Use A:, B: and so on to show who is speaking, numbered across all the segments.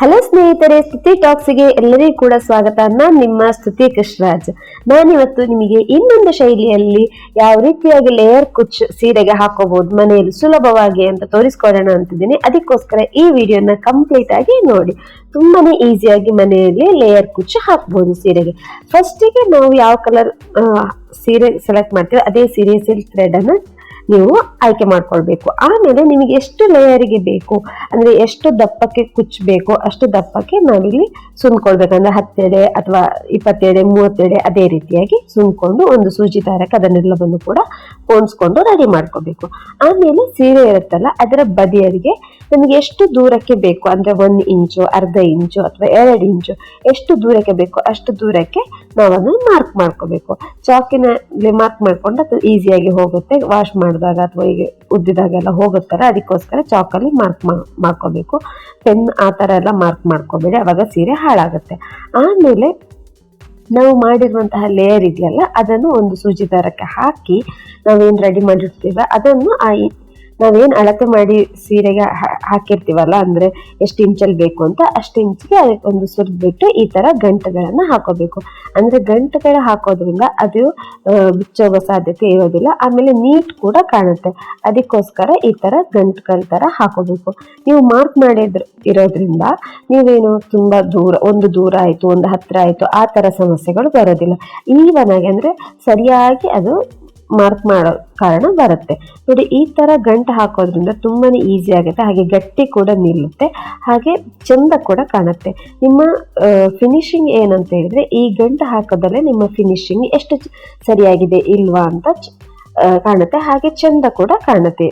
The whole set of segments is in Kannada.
A: ಹಲೋ ಸ್ನೇಹಿತರೆ, ಸ್ತುತಿ ಟಾಕ್ಸ್ಗೆ ಎಲ್ಲರಿಗೂ ಕೂಡ ಸ್ವಾಗತ. ನಾನು ನಿಮ್ಮ ಸ್ತುತಿ ಕೃಷ್ಣರಾಜ್. ನಾನಿವತ್ತು ನಿಮಗೆ ಇನ್ನೊಂದು ಶೈಲಿಯಲ್ಲಿ ಯಾವ ರೀತಿಯಾಗಿ ಲೇಯರ್ ಕುಚ್ ಸೀರೆಗೆ ಹಾಕೋಬಹುದು, ಮನೆಯಲ್ಲಿ ಸುಲಭವಾಗಿ ಅಂತ ತೋರಿಸ್ಕೊಡೋಣ ಅಂತಿದ್ದೀನಿ. ಅದಕ್ಕೋಸ್ಕರ ಈ ವಿಡಿಯೋನ ಕಂಪ್ಲೀಟ್ ಆಗಿ ನೋಡಿ. ತುಂಬಾನೇ ಈಸಿಯಾಗಿ ಮನೆಯಲ್ಲಿ ಲೇಯರ್ ಕುಚ್ ಹಾಕ್ಬೋದು ಸೀರೆಗೆ. ಫಸ್ಟಿಗೆ ನಾವು ಯಾವ ಕಲರ್ ಸೀರೆ ಸೆಲೆಕ್ಟ್ ಮಾಡ್ತೀವಿ, ಅದೇ ಸೀರೆ ಸಿಲ್ಕ್ ಥ್ರೆಡ್ ಅನ್ನ ನೀವು ಆಯ್ಕೆ ಮಾಡ್ಕೊಳ್ಬೇಕು. ಆಮೇಲೆ ನಿಮಗೆ ಎಷ್ಟು ಲೇಯರಿಗೆ ಬೇಕು, ಅಂದ್ರೆ ಎಷ್ಟು ದಪ್ಪಕ್ಕೆ ಕುಚ್ಚಬೇಕು ಅಷ್ಟು ದಪ್ಪಕ್ಕೆ ನಾವಿಲ್ಲಿ ಸುಂದ್ಕೊಳ್ಬೇಕಂದ್ರೆ ಹತ್ತೆಡೆ ಅಥವಾ ಇಪ್ಪತ್ತೆಡೆ ಮೂವತ್ತೆಡೆ ಅದೇ ರೀತಿಯಾಗಿ ಸುಂದ್ಕೊಂಡು ಒಂದು ಸೂಜಿ ದಾರಕ್ಕೆ ಅದನ್ನೆಲ್ಲವನ್ನು ಕೂಡ ಪೋಣಿಸ್ಕೊಂಡು ರೆಡಿ ಮಾಡ್ಕೋಬೇಕು ಆಮೇಲೆ ಸೀರೆ ಇರುತ್ತಲ್ಲ, ಅದರ ಬದಿಯರಿಗೆ ನಮಗೆ ಎಷ್ಟು ದೂರಕ್ಕೆ ಬೇಕು, ಅಂದ್ರೆ ಒಂದು ಇಂಚು, ಅರ್ಧ ಇಂಚು ಅಥವಾ ಎರಡು ಇಂಚು, ಎಷ್ಟು ದೂರಕ್ಕೆ ಬೇಕು, ಅಷ್ಟು ದೂರಕ್ಕೆ ನಾವನ್ನು ಮಾರ್ಕ್ ಮಾಡ್ಕೋಬೇಕು ಚಾಕಿನಲ್ಲಿ ಮಾರ್ಕ್ ಮಾಡ್ಕೊಂಡು ಅದು ಈಸಿಯಾಗಿ ಹೋಗುತ್ತೆ ವಾಶ್ ಮಾಡಿದಾಗ ಅಥವಾ ಈಗ ಉದ್ದಿದಾಗೆಲ್ಲ ಹೋಗುತ್ತಾರೆ. ಅದಕ್ಕೋಸ್ಕರ ಚಾಕಲ್ಲಿ ಮಾರ್ಕ್ ಮಾಡ್ಕೋಬೇಕು. ಪೆನ್ ಆ ಥರ ಎಲ್ಲ ಮಾರ್ಕ್ ಮಾಡ್ಕೋಬೇಡಿ. ಆವಾಗ ಸೀರೆ ಹಾಳಾಗುತ್ತೆ. ಆಮೇಲೆ ನಾವು ಮಾಡಿರುವಂತಹ ಲೇಯರ್ ಇದೆಯಲ್ಲ, ಅದನ್ನು ಒಂದು ಸೂಜಿ ದಾರಕ್ಕೆ ಹಾಕಿ ನಾವೇನು ರೆಡಿ ಮಾಡಿರ್ತೀವ ಅದನ್ನು ಆ ನಾವೇನ್ ಅಳತೆ ಮಾಡಿ ಸೀರೆಗೆ ಹಾಕಿರ್ತೀವಲ್ಲ, ಅಂದರೆ ಎಷ್ಟು ಇಂಚಲ್ಲಿ ಬೇಕು ಅಂತ, ಅಷ್ಟು ಇಂಚಿಗೆ ಒಂದು ಒಂದು ಸುರಿದ್ಬಿಟ್ಟು ಈ ಥರ ಗಂಟುಗಳನ್ನು ಹಾಕೋಬೇಕು. ಅಂದರೆ ಗಂಟುಗಳು ಹಾಕೋದ್ರಿಂದ ಅದು ಬಿಚ್ಚೋಗೋ ಸಾಧ್ಯತೆ ಇರೋದಿಲ್ಲ. ಆಮೇಲೆ ನೀಟ್ ಕೂಡ ಕಾಣುತ್ತೆ. ಅದಕ್ಕೋಸ್ಕರ ಈ ಥರ ಗಂಟುಗಳ ಥರ ಹಾಕೋಬೇಕು. ನೀವು ಮಾರ್ಕ್ ಮಾಡಿದ್ರ, ಇರೋದ್ರಿಂದ ನೀವೇನು ತುಂಬ ದೂರ, ಒಂದು ದೂರ ಆಯಿತು, ಒಂದು ಹತ್ತಿರ ಆಯಿತು, ಆ ಥರ ಸಮಸ್ಯೆಗಳು ಬರೋದಿಲ್ಲ. ಈವನ್ ಆಗಿ ಅಂದ್ರೆ ಸರಿಯಾಗಿ ಅದು ಮಾರ್ಕ್ ಮಾಡೋ ಕಾರಣ ಬರುತ್ತೆ. ನೋಡಿ, ಈ ತರ ಗಂಟು ಹಾಕೋದ್ರಿಂದ ತುಂಬಾನೇ ಈಸಿ ಆಗುತ್ತೆ. ಹಾಗೆ ಗಟ್ಟಿ ಕೂಡ ನಿಲ್ಲುತ್ತೆ. ಹಾಗೆ ಚೆಂದ ಕೂಡ ಕಾಣುತ್ತೆ. ನಿಮ್ಮ ಫಿನಿಶಿಂಗ್ ಏನಂತ ಹೇಳಿದ್ರೆ, ಈ ಗಂಟು ಹಾಕೋದಲ್ಲೇ ನಿಮ್ಮ ಫಿನಿಶಿಂಗ್ ಎಷ್ಟು ಸರಿಯಾಗಿದೆ, ಇಲ್ವಾ ಅಂತ ಕಾಣುತ್ತೆ. ಹಾಗೆ ಚೆಂದ ಕೂಡ ಕಾಣುತ್ತೆ.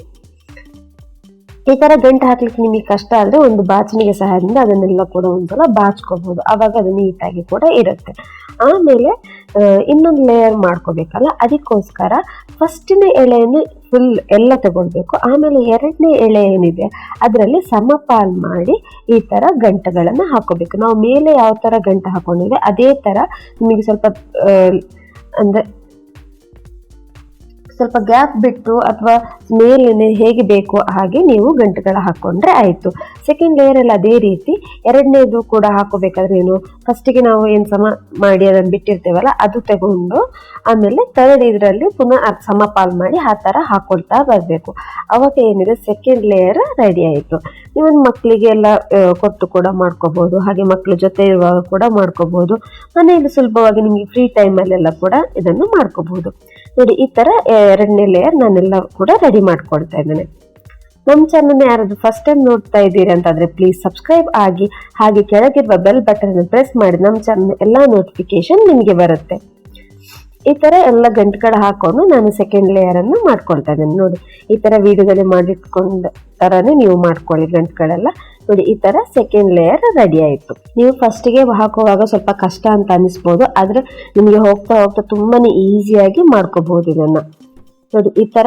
A: ಈ ತರ ಗಂಟು ಹಾಕ್ಲಿಕ್ಕೆ ನಿಮಗೆ ಕಷ್ಟ ಆದ್ರೆ ಒಂದು ಬಾಚಣಿಗೆ ಸಹಾಯದಿಂದ ಅದನ್ನೆಲ್ಲ ಕೂಡ ಒಂದ್ಸಲ ಬಾಚ್ಕೋಬಹುದು ಅವಾಗ ಅದು ನೀಟಾಗಿ ಕೂಡ ಇರುತ್ತೆ. ಆಮೇಲೆ ಇನ್ನೊಂದು ಲೇಯರ್ ಮಾಡ್ಕೋಬೇಕಲ್ಲ? ಅದಕ್ಕೋಸ್ಕರ ಫಸ್ಟಿನ ಎಳೆಯನ್ನು ಫುಲ್ ಎಲ್ಲ ತಗೊಳ್ಬೇಕು. ಆಮೇಲೆ ಎರಡನೇ ಎಳೆ ಏನಿದೆ, ಅದರಲ್ಲಿ ಸಮಪಾಲ್ ಮಾಡಿ ಈ ಥರ ಗಂಟೆಗಳನ್ನು ಹಾಕೋಬೇಕು. ನಾವು ಮೇಲೆ ಯಾವ ಥರ ಗಂಟೆ ಹಾಕೊಂಡಿದ್ರೆ ಅದೇ ಥರ ನಿಮಗೆ ಸ್ವಲ್ಪ ಅಂದರೆ ಅಂದ್ರೆ ಸ್ವಲ್ಪ ಗ್ಯಾಪ್ ಬಿಟ್ಟು ಅಥವಾ ಮೇಲೆ ಹೇಗೆ ಬೇಕೋ ಹಾಗೆ ನೀವು ಗಂಟುಗಳ ಹಾಕ್ಕೊಂಡ್ರೆ ಆಯಿತು. ಸೆಕೆಂಡ್ ಲೇಯರ್ ಅಲ್ಲಿ ಅದೇ ರೀತಿ ಎರಡನೇದು ಕೂಡ ಹಾಕೋಬೇಕಾದ್ರೆ ಏನು? ಫಸ್ಟಿಗೆ ನಾವು ಏನು ಸಮ ಮಾಡಿ ಅದನ್ನು ಬಿಟ್ಟಿರ್ತೇವಲ್ಲ, ಅದು ತಗೊಂಡು ಆಮೇಲೆ ತರ್ಡ್ ಇದರಲ್ಲಿ ಪುನಃ ಸಮ ಸಮಪಾಲ್ ಮಾಡಿ ಆ ಥರ ಹಾಕ್ಕೊಳ್ತಾ ಬರಬೇಕು. ಅವಾಗ ಏನಿದೆ? ಸೆಕೆಂಡ್ ಲೇಯರ್ ರೆಡಿ ಆಯಿತು. ಇವನ್ ಮಕ್ಕಳಿಗೆ ಎಲ್ಲ ಕೊಟ್ಟು ಕೂಡ ಮಾಡ್ಕೋಬಹುದು ಹಾಗೆ ಮಕ್ಕಳ ಜೊತೆ ಇರುವಾಗ ಕೂಡ ಮಾಡ್ಕೋಬಹುದು ಮನೆಯಲ್ಲಿ ಸುಲಭವಾಗಿ ನಿಮಗೆ ಫ್ರೀ ಟೈಮಲ್ಲೆಲ್ಲ ಕೂಡ ಇದನ್ನು ಮಾಡ್ಕೋಬಹುದು ನೋಡಿ, ಈ ಥರ ಎರಡನೇ ಲೇಯರ್ ನಾನೆಲ್ಲ ಕೂಡ ರೆಡಿ ಮಾಡ್ಕೊಳ್ತಾ ಇದ್ದೇನೆ. ನಮ್ಮ ಚಾನಲ್ ಯಾರಾದರೂ ಫಸ್ಟ್ ಟೈಮ್ ನೋಡ್ತಾ ಇದ್ದೀರಿ ಅಂತಂದರೆ ಪ್ಲೀಸ್ ಸಬ್ಸ್ಕ್ರೈಬ್ ಆಗಿ, ಹಾಗೆ ಕೆಳಗಿರುವ ಬೆಲ್ ಬಟನ್ ಪ್ರೆಸ್ ಮಾಡಿ ನಮ್ಮ ಚಾನಲ್ ಎಲ್ಲ ನೋಟಿಫಿಕೇಶನ್ ನಿಮಗೆ ಬರುತ್ತೆ. ಈ ಥರ ಎಲ್ಲ ಗಂಟುಗಳು ಹಾಕೊಂಡು ನಾನು ಸೆಕೆಂಡ್ ಲೇಯರನ್ನು ಮಾಡ್ಕೊಳ್ತಾ ಇದ್ದೇನೆ. ನೋಡಿ, ಈ ಥರ ವೀಡಿಯೋದಲ್ಲಿ ಮಾಡಿಟ್ಕೊಂಡ ಥರನೇ ನೀವು ಮಾಡ್ಕೊಳ್ಳಿ ಗಂಟುಗಳೆಲ್ಲ ನೋಡಿ, ಈ ಥರ ಸೆಕೆಂಡ್ ಲೇಯರ್ ರೆಡಿ ಆಯಿತು. ನೀವು ಫಸ್ಟಿಗೆ ಹಾಕುವಾಗ ಸ್ವಲ್ಪ ಕಷ್ಟ ಅಂತ ಅನಿಸ್ಬೋದು, ಆದರೆ ನಿಮಗೆ ಹೋಗ್ತಾ ಹೋಗ್ತಾ ತುಂಬಾ ಈಸಿಯಾಗಿ ಮಾಡ್ಕೋಬಹುದು ಇದನ್ನು. ನೋಡಿ, ಈ ತರ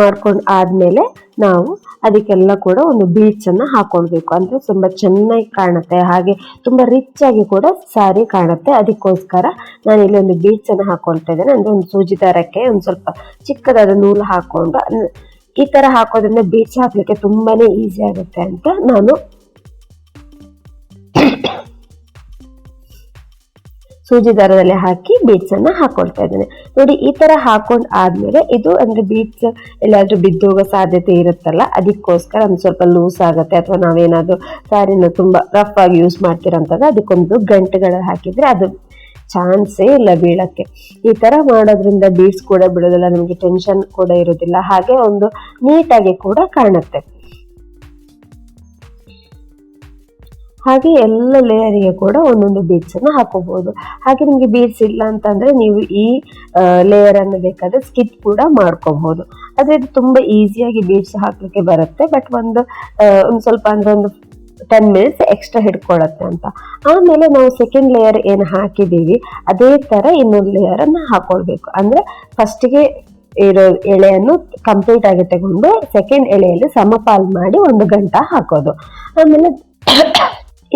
A: ಮಾಡ್ಕೊಂಡ್ ಆದ್ಮೇಲೆ ನಾವು ಅದಕ್ಕೆಲ್ಲ ಕೂಡ ಒಂದು ಬೀಡ್ಸ್ ಅನ್ನ ಹಾಕೊಳ್ಬೇಕು. ಅಂದರೆ ತುಂಬಾ ಚೆನ್ನಾಗಿ ಕಾಣುತ್ತೆ. ಹಾಗೆ ತುಂಬಾ ರಿಚ್ ಆಗಿ ಕೂಡ ಸಾರಿ ಕಾಣುತ್ತೆ. ಅದಕ್ಕೋಸ್ಕರ ನಾನು ಇಲ್ಲಿ ಒಂದು ಬೀಡ್ಸ್ ಅನ್ನ ಹಾಕೊಳ್ತಾ ಇದ್ದೇನೆ. ಅಂದ್ರೆ ಒಂದು ಸೂಜಿ ದಾರಕ್ಕೆ ಒಂದು ಸ್ವಲ್ಪ ಚಿಕ್ಕದಾದ ನೂಲು ಹಾಕೊಂಡು, ಈ ತರ ಹಾಕೋದ್ರಿಂದ ಬೀಚ್ ಹಾಕಲಿಕ್ಕೆ ತುಂಬಾನೇ ಈಸಿ ಆಗುತ್ತೆ ಅಂತ ನಾನು ಸೂಜಿ ದಾರದಲ್ಲಿ ಹಾಕಿ ಬೀಟ್ಸ್ ಅನ್ನ ಹಾಕೊಳ್ತಾ ಇದ್ದೇನೆ. ನೋಡಿ, ಈ ತರ ಹಾಕೊಂಡ್ ಆದ್ಮೇಲೆ ಇದು ಅಂದ್ರೆ ಬೀಡ್ಸ್ ಎಲ್ಲಾದ್ರೂ ಬಿದ್ದೋಗೋ ಸಾಧ್ಯತೆ ಇರುತ್ತಲ್ಲ? ಅದಕ್ಕೋಸ್ಕರ ಒಂದು ಸ್ವಲ್ಪ ಲೂಸ್ ಆಗುತ್ತೆ, ಅಥವಾ ನಾವೇನಾದ್ರೂ ಸ್ಯಾರಿನ ತುಂಬಾ ರಫ್ ಆಗಿ ಯೂಸ್ ಮಾಡ್ತೀರಂತಾಗ ಅದಕ್ಕೊಂದು ಗಂಟೆಗಳ ಹಾಕಿದ್ರೆ ಅದು ಚಾನ್ಸೇ ಇಲ್ಲ ಬೀಳಕ್ಕೆ. ಈ ತರ ಮಾಡೋದ್ರಿಂದ ಬೀಡ್ಸ್ ಕೂಡ ಬಿಡೋದಿಲ್ಲ, ನಮಗೆ ಟೆನ್ಷನ್ ಕೂಡ ಇರೋದಿಲ್ಲ. ಹಾಗೆ ಒಂದು ನೀಟಾಗಿ ಕೂಡ ಕಾಣುತ್ತೆ. ಹಾಗೆ ಎಲ್ಲ ಲೇಯರಿಗೆ ಕೂಡ ಒಂದೊಂದು ಬೀಡ್ಸನ್ನು ಹಾಕೋಬಹುದು ಹಾಗೆ ನಿಮಗೆ ಬೀಡ್ಸ್ ಇಲ್ಲ ಅಂತಂದ್ರೆ ನೀವು ಈ ಲೇಯರ್ ಅನ್ನು ಬೇಕಾದ್ರೆ ಸ್ಕಿಪ್ ಕೂಡ ಮಾಡ್ಕೋಬಹುದು ಆದ್ರೆ ಇದು ತುಂಬಾ ಈಸಿಯಾಗಿ ಬೀಡ್ಸ್ ಹಾಕಲಿಕ್ಕೆ ಬರುತ್ತೆ ಬಟ್ ಒಂದು ಒಂದು ಸ್ವಲ್ಪ ಅಂದ್ರೆ ಒಂದು ಟೆನ್ ಮಿನಿಟ್ಸ್ ಎಕ್ಸ್ಟ್ರಾ ಹಿಡ್ಕೊಳತ್ತೆ ಅಂತ. ಆಮೇಲೆ ನಾವು ಸೆಕೆಂಡ್ ಲೇಯರ್ ಏನು ಹಾಕಿದ್ದೀವಿ, ಅದೇ ತರ ಇನ್ನೊಂದು ಲೇಯರನ್ನು ಹಾಕೊಳ್ಬೇಕು. ಅಂದ್ರೆ ಫಸ್ಟಿಗೆ ಇರೋ ಎಳೆಯನ್ನು ಕಂಪ್ಲೀಟ್ ಆಗಿ ತಗೊಂಡು ಸೆಕೆಂಡ್ ಎಳೆಯಲ್ಲಿ ಸಮಪಾಲ್ ಮಾಡಿ ಒಂದು ಗಂಟ ಹಾಕೋದು. ಆಮೇಲೆ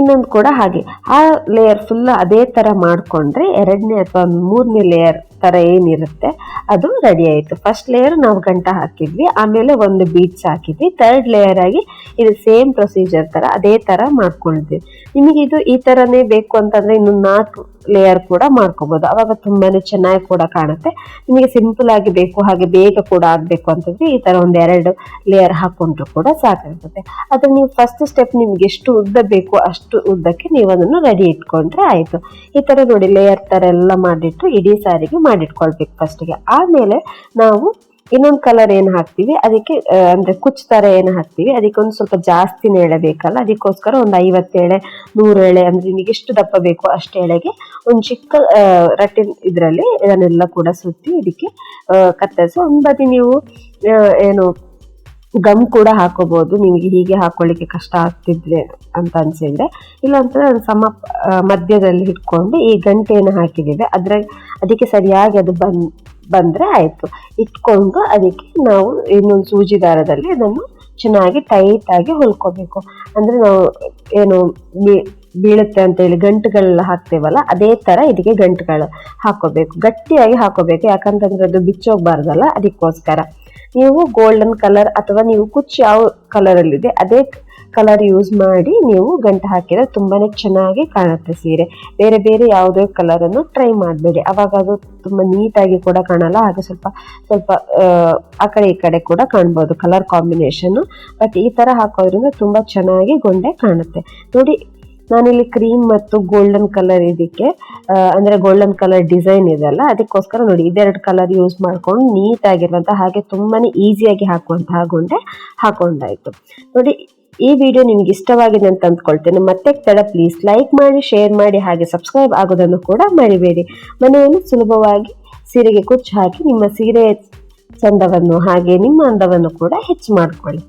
A: ಇನ್ನೊಂದು ಕೂಡ ಹಾಗೆ. ಆ ಲೇಯರ್ ಫುಲ್ ಅದೇ ತರ ಮಾಡ್ಕೊಂಡ್ರೆ ಎರಡನೇ ಅಥವಾ ಮೂರನೇ ಲೇಯರ್ ತರ ಏನಿರುತ್ತೆ, ಅದು ರೆಡಿ ಆಯಿತು. ಫಸ್ಟ್ ಲೇಯರ್ ನಾವು ಗಂಟ ಹಾಕಿದ್ವಿ, ಆಮೇಲೆ ಒಂದು ಬೀಟ್ಸ್ ಹಾಕಿದ್ವಿ. ಥರ್ಡ್ ಲೇಯರ್ ಆಗಿ ಇದು ಸೇಮ್ ಪ್ರೊಸೀಜರ್ ತರ ಅದೇ ತರ ಮಾಡ್ಕೊಳ್ತೀವಿ ನಿಮಗೆ ಇದು ಈ ಥರನೇ ಬೇಕು ಅಂತಂದ್ರೆ ಇನ್ನು ನಾಲ್ಕು ಲೇಯರ್ ಕೂಡ ಮಾಡ್ಕೋಬಹುದು ಅವಾಗ ತುಂಬಾನೇ ಚೆನ್ನಾಗಿ ಕೂಡ ಕಾಣುತ್ತೆ. ನಿಮಗೆ ಸಿಂಪಲ್ ಆಗಿ ಬೇಕು, ಹಾಗೆ ಬೇಗ ಕೂಡ ಆಗ್ಬೇಕು ಅಂತಂದ್ರೆ ಈ ತರ ಒಂದ್ ಎರಡು ಲೇಯರ್ ಹಾಕೊಂಡ್ರು ಕೂಡ ಸಾಕಾಗುತ್ತೆ. ಅದ್ರ ನೀವು ಫಸ್ಟ್ ಸ್ಟೆಪ್ ನಿಮ್ಗೆ ಎಷ್ಟು ಉದ್ದ ಬೇಕು ಅಷ್ಟು ಉದ್ದಕ್ಕೆ ನೀವು ಅದನ್ನು ರೆಡಿ ಇಟ್ಕೊಂಡ್ರೆ ಆಯ್ತು. ಈ ತರ ನೋಡಿ ಲೇಯರ್ ತರ ಎಲ್ಲ ಮಾಡಿಟ್ಟು ಇಡೀ ಸಾರಿಗೆ ಮಾಡಿಟ್ಕೊಳ್ಬೇಕು ಫಸ್ಟ್ಗೆ ಆಮೇಲೆ ನಾವು ಇನ್ನೊಂದು ಕಲರ್ ಏನು ಹಾಕ್ತೀವಿ? ಅದಕ್ಕೆ ಅಂದ್ರೆ ಕುಚ್ ತರ ಏನು ಹಾಕ್ತೀವಿ? ಅದಕ್ಕೆ ಒಂದು ಸ್ವಲ್ಪ ಜಾಸ್ತಿನೇ ಎಳೆ ಬೇಕಲ್ಲ ಅದಕ್ಕೋಸ್ಕರ ಒಂದು ಐವತ್ತೇಳೆ ನೂರು ಎಳೆ, ಅಂದ್ರೆ ನಿಮಗೆ ಎಷ್ಟು ದಪ್ಪ ಬೇಕೋ ಅಷ್ಟು ಎಳೆಗೆ ಒಂದು ಚಿಕ್ಕ ರಟ್ಟಿನ ಇದರಲ್ಲಿ ಇದನ್ನೆಲ್ಲ ಕೂಡ ಸುತ್ತಿ ಇದಕ್ಕೆ ಕತ್ತರಿಸಿ ಒಂದು ಬದಿ ನೀವು ಏನು ಗಮ್ ಕೂಡ ಹಾಕೋಬಹುದು ನಿಮಗೆ ಹೀಗೆ ಹಾಕೊಳ್ಳಿಕ್ಕೆ ಕಷ್ಟ ಆಗ್ತಿದ್ರೆ ಅಂತ ಅನ್ಸಿದ್ರೆ. ಇಲ್ಲ ಅಂತಂದ್ರೆ ಅದು ಸಮ ಮಧ್ಯದಲ್ಲಿ ಇಟ್ಕೊಂಡು ಈ ಗಂಟೆಯನ್ನು ಹಾಕಿದ್ದೇವೆ. ಅದ್ರ ಅದಕ್ಕೆ ಸರಿಯಾಗಿ ಅದು ಬಂದ್ ಬಂದ್ರೆ ಆಯಿತು. ಇಟ್ಕೊಂಡು ಅದಕ್ಕೆ ನಾವು ಇನ್ನೊಂದು ಸೂಜಿ ದಾರದಲ್ಲಿ ಅದನ್ನು ಚೆನ್ನಾಗಿ ಟೈಟಾಗಿ ಹೊಲ್ಕೋಬೇಕು ಅಂದರೆ ನಾವು ಏನು ಬೀಳುತ್ತೆ ಅಂತ ಹೇಳಿ ಗಂಟುಗಳೆಲ್ಲ ಹಾಕ್ತೇವಲ್ಲ, ಅದೇ ಥರ ಇದಕ್ಕೆ ಗಂಟುಗಳು ಹಾಕೋಬೇಕು ಗಟ್ಟಿಯಾಗಿ ಹಾಕೋಬೇಕು ಯಾಕಂತಂದ್ರೆ ಅದು ಬಿಚ್ಚೋಗ್ಬಾರ್ದಲ್ಲ, ಅದಕ್ಕೋಸ್ಕರ. ನೀವು ಗೋಲ್ಡನ್ ಕಲರ್ ಅಥವಾ ನೀವು ಕುಚ್ಚು ಯಾವ ಕಲರಲ್ಲಿದೆ ಅದೇ ಕಲರ್ ಯೂಸ್ ಮಾಡಿ ನೀವು ಗಂಟು ಹಾಕಿದ್ರೆ ತುಂಬಾನೇ ಚೆನ್ನಾಗಿ ಕಾಣುತ್ತೆ ಸೀರೆ. ಬೇರೆ ಬೇರೆ ಯಾವುದೇ ಕಲರನ್ನು ಟ್ರೈ ಮಾಡಬೇಡಿ. ಅವಾಗ ಅದು ತುಂಬ ನೀಟಾಗಿ ಕೂಡ ಕಾಣಲ್ಲ ಹಾಗೆ ಸ್ವಲ್ಪ ಸ್ವಲ್ಪ ಆ, ಕಡೆ ಈ ಕಡೆ ಕೂಡ ಕಾಣ್ಬೋದು ಕಲರ್ ಕಾಂಬಿನೇಷನ್ ಬಟ್ ಈ ತರ ಹಾಕೋದ್ರಿಂದ ತುಂಬಾ ಚೆನ್ನಾಗಿ ಗೊಂಡೆ ಕಾಣುತ್ತೆ. ನೋಡಿ ನಾನಿಲ್ಲಿ ಕ್ರೀಮ್ ಮತ್ತು ಗೋಲ್ಡನ್ ಕಲರ್ ಇದಕ್ಕೆ ಅಂದರೆ ಗೋಲ್ಡನ್ ಕಲರ್ ಡಿಸೈನ್ ಇದೆಲ್ಲ ಅದಕ್ಕೋಸ್ಕರ ನೋಡಿ ಇದೆರಡು ಕಲರ್ ಯೂಸ್ ಮಾಡ್ಕೊಂಡು ನೀಟಾಗಿರುವಂಥ ಹಾಗೆ ತುಂಬಾನೇ ಈಸಿಯಾಗಿ ಹಾಕುವಂತಹ ಗೊಂಡೆ ಹಾಕೊಂಡಾಯಿತು. ನೋಡಿ ಈ ವಿಡಿಯೋ ನಿಮ್ಗೆ ಇಷ್ಟವಾಗಿದೆ ಅಂತ ಅಂದ್ಕೊಳ್ತೇನೆ. ಮತ್ತೆ ತಡ ಪ್ಲೀಸ್ ಲೈಕ್ ಮಾಡಿ ಶೇರ್ ಮಾಡಿ, ಹಾಗೆ ಸಬ್ಸ್ಕ್ರೈಬ್ ಆಗೋದನ್ನು ಕೂಡ ಮರಿಬೇಡಿ. ಮನೆಯಲ್ಲಿ ಸುಲಭವಾಗಿ ಸೀರೆಗೆ ಕುಚ್ಚು ಹಾಕಿ ನಿಮ್ಮ ಸೀರೆ ಚಂದವನ್ನು ಹಾಗೆ ನಿಮ್ಮ ಅಂದವನ್ನು ಕೂಡ ಹೆಚ್ಚು ಮಾಡ್ಕೊಳ್ಳಿ.